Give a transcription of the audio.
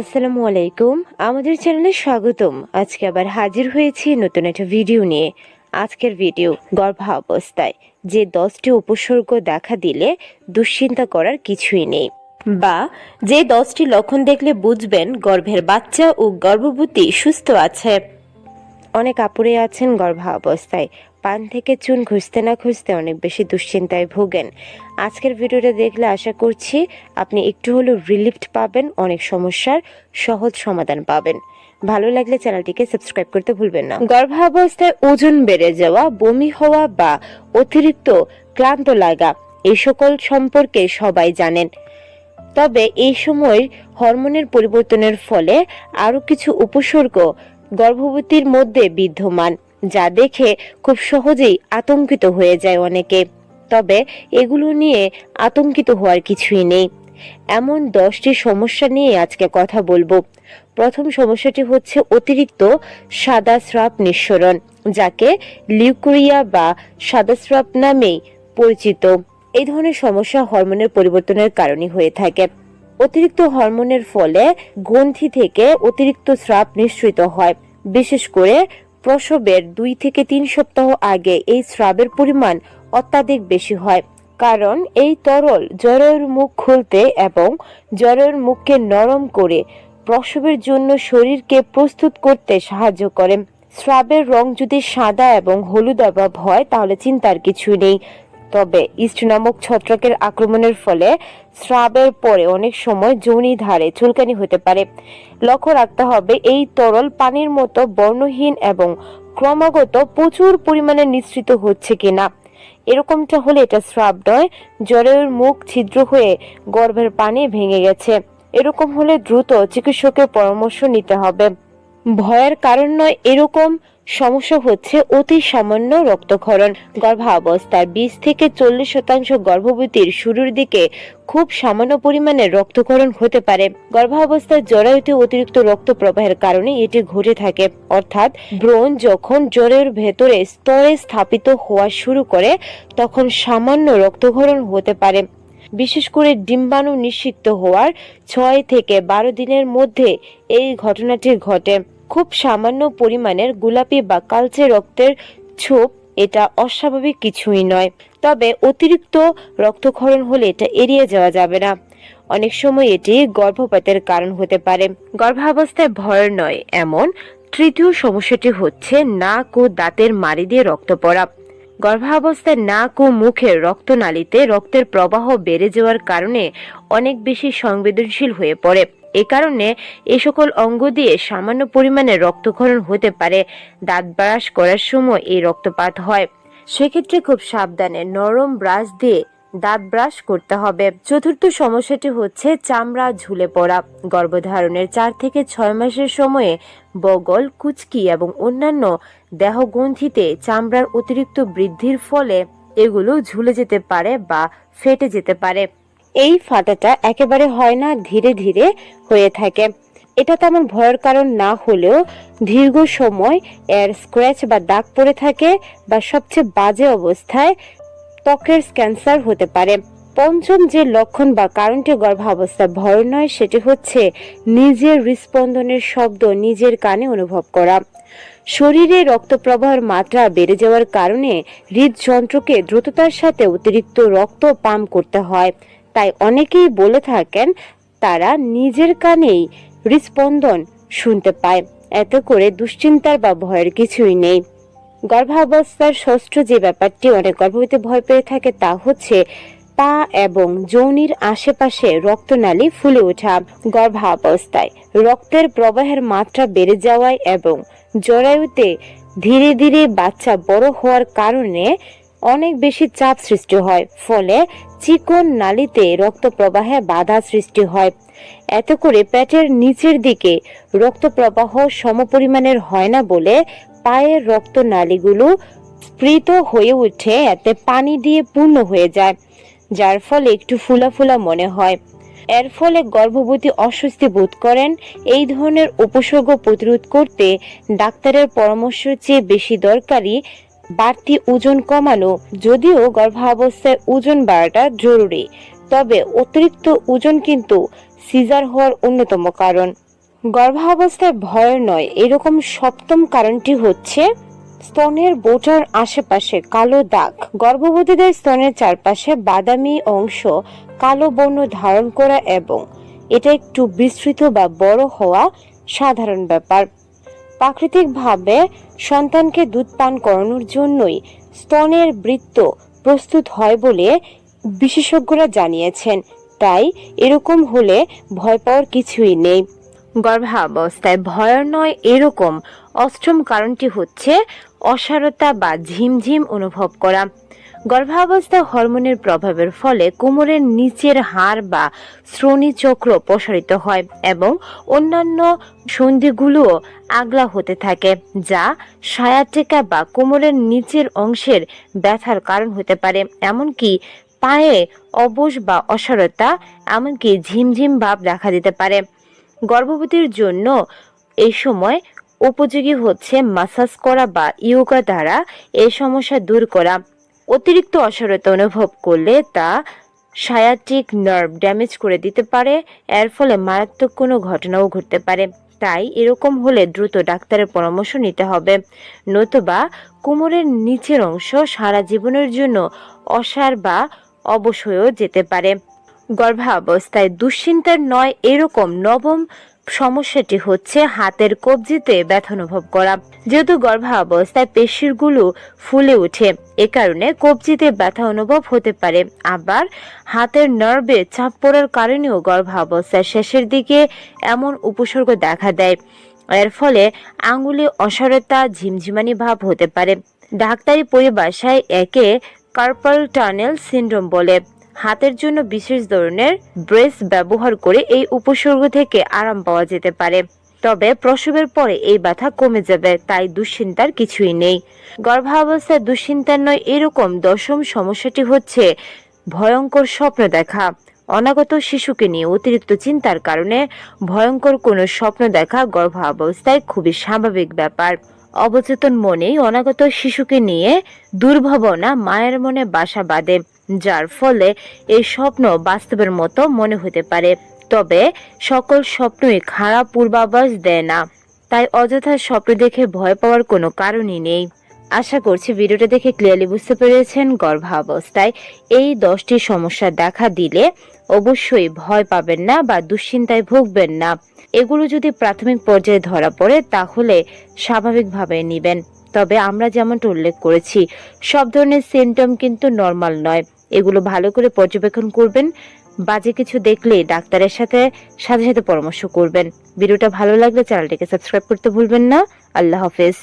আসসালামু আলাইকুম। আমাদের চ্যানেলে স্বাগতম। আজকে আবার হাজির হয়েছি নতুন একটা ভিডিও নিয়ে। আজকের ভিডিও গর্ভাবস্থায় যে দশটি উপসর্গ দেখা দিলে দুশ্চিন্তা করার কিছুই নেই বা যে দশটি লক্ষণ দেখলে বুঝবেন গর্ভের বাচ্চা ও গর্ভবতী সুস্থ আছে। অনেক আপুরে আছেন গর্ভাবস্থায়। পান থেকে চুন খুঁজতে না খুঁজতে অনেক বেশি দুশ্চিন্তায় ভোগেন। আজকের ভিডিওটা দেখলে আশা করছি আপনি একটু হলেও রিলিফড পাবেন, অনেক সমস্যার সহজ সমাধান পাবেন। ভালো লাগলে চ্যানেলটিকে সাবস্ক্রাইব করতে ভুলবেন না। গর্ভাবস্থায় ওজন বেড়ে যাওয়া, বমি হওয়া বা অতিরিক্ত ক্লান্ত লাগা এই সকল সম্পর্কে সবাই জানেন। তবে এই সময় হরমোনের পরিবর্তনের ফলে আরও কিছু উপসর্গ গর্ভবতীর মধ্যে বিদ্যমান। যা দেখে খুব সহজেই আতঙ্কিত হয়ে যায় অনেকে। তবে এগুলো নিয়ে আতঙ্কিত হওয়ার কিছুই নেই। এমন দশটি সমস্যা নিয়ে আজকে কথা বলব। প্রথম সমস্যাটি হচ্ছে অতিরিক্ত সাদা স্রাব নিঃসরণ, যাকে লিউকুরিয়া বা সাদা স্রাব নামেই পরিচিত। এই ধরনের সমস্যা হরমোনের পরিবর্তনের কারণে হয়ে থাকে। অতিরিক্ত হরমোনের ফলে গ্রন্থি থেকে অতিরিক্ত স্রাব নিঃসৃত হয়, বিশেষ করে প্রসবের দুই থেকে তিন সপ্তাহ আগে এই স্রাবের পরিমাণ অত্যাধিক বেশি হয়। কারণ এই তরল জ্বরের মুখ খুলতে এবং জ্বরের মুখকে নরম করে প্রসবের জন্য শরীরকে প্রস্তুত করতে সাহায্য করে। স্রাবের রং যদি সাদা এবং হলুদ অভাব হয়, তাহলে চিন্তার কিছু নেই। তবে ইস্ট নামক ছত্রাকের আক্রমণের ফলে স্রাবের পরে অনেক সময় যৌনি ধারে চুলকানি হতে পারে। লক্ষ্য রাখতে হবে, এই তরল পানির মতো বর্ণহীন এবং ক্রমাগত প্রচুর পরিমাণে নিঃসৃত হচ্ছে কিনা। এরকমটা হলে এটা স্রাব নয় জ্বরের মুখ ছিদ্র হয়ে গর্ভের পানি ভেঙে গেছে। এরকম হলে দ্রুত চিকিৎসকের পরামর্শ নিতে হবে। ভয়ের কারণ নয়, এরকম সমস্যা হচ্ছে অতি সামান্য রক্তক্ষরণ। গর্ভাবস্থার বিশ থেকে চল্লিশ শতাংশ গর্ভবতীর শুরুর দিকে খুব সামান্য পরিমাণে রক্তক্ষরণ হতে পারে। গর্ভাবস্থায় জরায়ুতে অতিরিক্ত রক্ত প্রবাহের কারণে এটি ঘটে থাকে। অর্থাৎ ব্রণ যখন জ্বরের ভেতরে স্তরে স্থাপিত হওয়া শুরু করে, তখন সামান্য রক্তক্ষরণ হতে পারে। বিশেষ করে ডিম্বাণু নিষিক্ত হওয়ার ছয় থেকে বারো দিনের মধ্যে এই ঘটনাটি ঘটে। খুব সামান্য পরিমাণের গোলাপি বা কালচে রক্তের ছোপ, এটা অস্বাভাবিক কিছুই নয়। তবে অতিরিক্ত রক্তক্ষরণ হলে এটা এড়িয়ে যাওয়া যাবে না। অনেক সময় এটি গর্ভপাতের কারণ হতে পারে। গর্ভাবস্থায় ভয় নয় এমন। তৃতীয় সমস্যাটি হচ্ছে নাক ও দাঁতের মারি দিয়ে রক্ত পড়া। গর্ভাবস্থায় নাক ও মুখের রক্তনালীতে রক্তের প্রবাহ বেড়ে যাওয়ার কারণে অনেক বেশি সংবেদনশীল হয়ে পড়ে। এ কারণে এ সকল অঙ্গ দিয়ে সামান্য পরিমাণে রক্তক্ষরণ হতে পারে। দাঁত ব্রাশ করার সময় এই রক্তপাত হয়। সেক্ষেত্রে খুব সাবধানে নরম ব্রাশ দিয়ে দাঁত ব্রাশ করতে হবে। চতুর্থ সমস্যাটি হচ্ছে চামড়া ঝুলে পড়া। গর্ভধারণের চার থেকে ছয় মাসের সময়ে বগল, কুচকি এবং অন্যান্য দেহগ্রন্থিতে চামড়ার অতিরিক্ত বৃদ্ধির ফলে এগুলো ঝুলে যেতে পারে বা ফেটে যেতে পারে। এই ফাটাটা একেবারে হয় না, ধীরে ধীরে হয়ে থাকে। এটা তেমন ভয়ের কারণ না হলেও দীর্ঘ সময় এর স্ক্র্যাচ বা দাগ পড়ে থাকে বা সবচেয়ে বাজে অবস্থায় ত্বকের ক্যান্সার হতে পারে। পঞ্চম যে লক্ষণ বা কারণটি গর্ভাবস্থা ভয় নয়, সেটি হচ্ছে নিজের হৃস্পন্দনের শব্দ নিজের কানে অনুভব করা। শরীরে রক্ত প্রবাহের মাত্রা বেড়ে যাওয়ার কারণে হৃদযন্ত্রকে দ্রুততার সাথে অতিরিক্ত রক্ত পাম্প করতে হয়। তাই অনেকেই বলে থাকেন তারা নিজের কানেই হৃস্পন্দন শুনতে পায়। এতে করে দুশ্চিন্তার বা ভয়ের কিছুই নেই। গর্ভাবস্থার ষষ্ঠ যে ব্যাপারটি অনেক গর্ভবতী ভয় পেয়ে থাকে তা হচ্ছে পা এবং যৌনির আশেপাশে রক্তনালী ফুলে ওঠা গর্ভাবস্থায়। রক্তের প্রবাহের মাত্রা বেড়ে যাওয়ায় এবং জরায়ুতে ধীরে ধীরে বাচ্চা বড় হওয়ার কারণে অনেক বেশি চাপ সৃষ্টি হয়, ফলে চিকন নালীতে রক্ত প্রবাহে বাধা সৃষ্টি হয়। এতে করে পেটের নিচের দিকে রক্ত প্রবাহ সমপরিমাণের হয় না বলে পায়ের রক্ত নালীগুলো স্ফীত হয়ে উঠে এতে পানি দিয়ে পূর্ণ হয়ে যায়, যার ফলে একটু ফুলা ফুলা মনে হয়। এর ফলে গর্ভবতী অস্বস্তি বোধ করেন। এই ধরনের উপসর্গ প্রতিরোধ করতে ডাক্তারের পরামর্শের চেয়ে বেশি দরকারি বাড়তি ওজন কমানো যদিও গর্ভাবস্থায় ওজন বাড়াটা জরুরি, তবে অতিরিক্ত ওজন কিন্তু সিজার হওয়ার অন্যতম কারণ। গর্ভাবস্থায় ভয় নয়, এরকম সপ্তম কারণটি হচ্ছে স্তনের বোটার আশেপাশে কালো দাগ। গর্ভবতীদের স্তনের চারপাশে বাদামি অংশ কালো বর্ণ ধারণ করা এবং এটা একটু বিস্তৃত বা বড় হওয়া সাধারণ ব্যাপার। প্রাকৃতিকভাবে সন্তানকে দুধ পান করানোর জন্যই স্তনের বৃত্ত প্রস্তুত হয় বলে বিশেষজ্ঞরা জানিয়েছেন। তাই এরকম হলে ভয় পাওয়ার কিছুই নেই। গর্ভাবস্থায় ভয় নয় এরকম অষ্টম কারণটি হচ্ছে অসারতা বা ঝিমঝিম অনুভব করা। গর্ভাবস্থায় হরমোনের প্রভাবের ফলে কোমরের নিচের হাড় বা শ্রোণী চক্র প্রসারিত হয় এবং অন্যান্য সন্ধিগুলোও আগলা হতে থাকে, যা সায়াটেকা বা কোমরের নিচের অংশের ব্যথার কারণ হতে পারে। এমনকি পায়ে অবশ বা অসারতা, এমনকি ঝিমঝিম ভাব দেখা দিতে পারে। গর্ভবতীর জন্য এই সময় উপযোগী হচ্ছে মাসাজ করা বা ইয়োগা দ্বারা এই সমস্যা দূর করা। অতিরিক্ত অসারতা অনুভব করলে তা সায়াটিক নার্ভ ড্যামেজ করে দিতে পারে। এর ফলে মারাত্মক কোনো ঘটনাও ঘটতে পারে। তাই এরকম হলে দ্রুত ডাক্তারের পরামর্শ নিতে হবে। নতুবা কোমরের নিচের অংশ সারা জীবনের জন্য অসার বা অবশ হয়েও যেতে পারে। গর্ভাবস্থায় দুশ্চিন্তার নয়, এরকম নবম সমস্যাটি হচ্ছে হাতের কবজিতে ব্যথা অনুভব করা। যেহেতু গর্ভাবস্থায় পেশিরগুলো ফুলে ওঠে, এ কারণে কবজিতে ব্যথা অনুভব হতে পারে। আবার হাতের নার্ভে চাপ পড়ার কারণেও গর্ভাবস্থার শেষের দিকে এমন উপসর্গ দেখা দেয়। এর ফলে আঙ্গুলে অসারতা, ঝিমঝিমানি ভাব হতে পারে। ডাক্তারি পরিভাষায় একে কার্পাল টানেল সিন্ড্রোম বলে। হাতের জন্য বিশেষ ধরনের ব্রেস ব্যবহার করে এই উপসর্গ থেকে আরাম পাওয়া যেতে পারে। তবে প্রসবের পরে এই ব্যথা কমে যাবে, তাই দুশ্চিন্তার কিছুই নেই। গর্ভাবস্থায় দুশ্চিন্তার নয়, এরকম দশম সমস্যাটি হচ্ছে ভয়ঙ্কর স্বপ্ন দেখা। অনাগত শিশুকে নিয়ে অতিরিক্ত চিন্তার কারণে ভয়ঙ্কর কোনো স্বপ্ন দেখা গর্ভাবস্থায় খুবই স্বাভাবিক ব্যাপার। অবচেতন মনেই অনাগত শিশুকে নিয়ে দুর্ভাবনা মায়ের মনে বাসা বাঁধে। যার ফলে এই স্বপ্ন বাস্তবের মতো মনে হতে পারে। তবে সকল স্বপ্নই খারাপ পূর্বাভাস দেয় না। তাই অযথা স্বপ্ন দেখে ভয় পাওয়ার কোনো কারণই নেই। আশা করছি ভিডিওটা দেখে ক্লিয়ারলি বুঝতে পেরেছেন গর্ভাবস্থায় এই দশটি সমস্যা দেখা দিলে অবশ্যই ভয় পাবেন না বা দুশ্চিন্তায় ভুগবেন না। এগুলো যদি প্রাথমিক পর্যায়ে ধরা পড়ে, তাহলে স্বাভাবিকভাবে নেবেন। তবে আমরা যেমনটা উল্লেখ করেছি, সব ধরনের সিমটম কিন্তু নর্মাল নয়। এগুলো ভালো করে পর্যবেক্ষণ করবেন। বাজে কিছু দেখলে ডাক্তারের সাথে সাথে সাথে পরামর্শ করবেন। ভিডিওটা ভালো লাগলে চ্যানেলটিকে সাবস্ক্রাইব করতে ভুলবেন না। আল্লাহ হাফেজ।